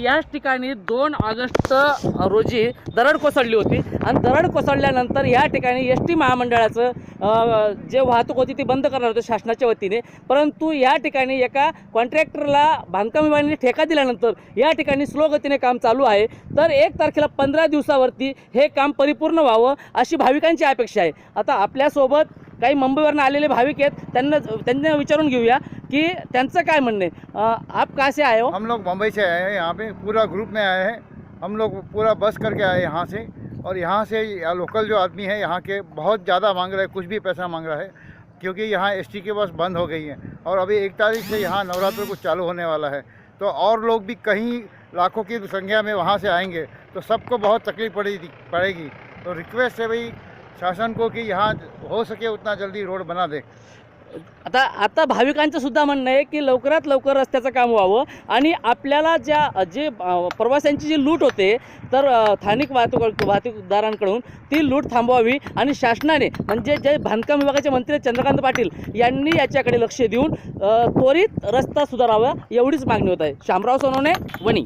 याच ठिकाणी दोन ऑगस्ट रोजी दरड कोसळली होती. आणि दरड कोसळल्यानंतर या ठिकाणी एस टी महामंडळाचं जे वाहतूक होती ती बंद करणार होतं शासनाच्या वतीने. परंतु या ठिकाणी एका कॉन्ट्रॅक्टरला बांधकाम विभागाने ठेका दिल्यानंतर या ठिकाणी स्लो गतीने काम चालू आहे. तर एक तारखेला पंधरा दिवसावरती हे काम परिपूर्ण व्हावं अशी भाविकांची अपेक्षा आहे. आता आपल्यासोबत काही मुंबईवरनं आलेले भाविक आहेत त्यांना त्यांना विचारून घेऊया. की काय म्हणणं आहे? आप कहाँ से आए हो? हम लोग मुंबई से आए हैं, यहाँ पे पूरा ग्रुप में आए हैं। हम लोग पूरा बस करके आए यहाँ से। और यहाँ से लोकल जो आदमी है, यहाँ के बहुत ज़्यादा मांग रहे हैं, कुछ भी पैसा मांग रहा है, क्योंकि यहाँ एसटी की बस बंद हो गई है। और अभी एक तारीख से यहाँ नवरात्र कुछ चालू होने वाला है। तो और लोग भी कहीं लाखों की संख्या में वहाँ से आएँगे तो सबको बहुत तकलीफ़ पड़ेगी पड़ेगी। तो रिक्वेस्ट है भाई, शासन को कि यहाँ हो सके उतना जल्दी रोड बना दे। आता आता भाविकांचं सुद्धा म्हणणं आहे की लवकरात लवकर रस्त्याचं काम व्हावं आणि आपल्याला ज्या जे प्रवाशांची जी लूट होते तर स्थानिक वाहतूक वाहतूकदारांकडून ती लूट थांबवावी आणि शासनाने म्हणजे जे बांधकाम विभागाचे मंत्री चंद्रकांत पाटील यांनी याच्याकडे लक्ष देऊन त्वरित रस्ता सुधारावा एवढीच मागणी होत आहे. शामराव सोनवणे वणी.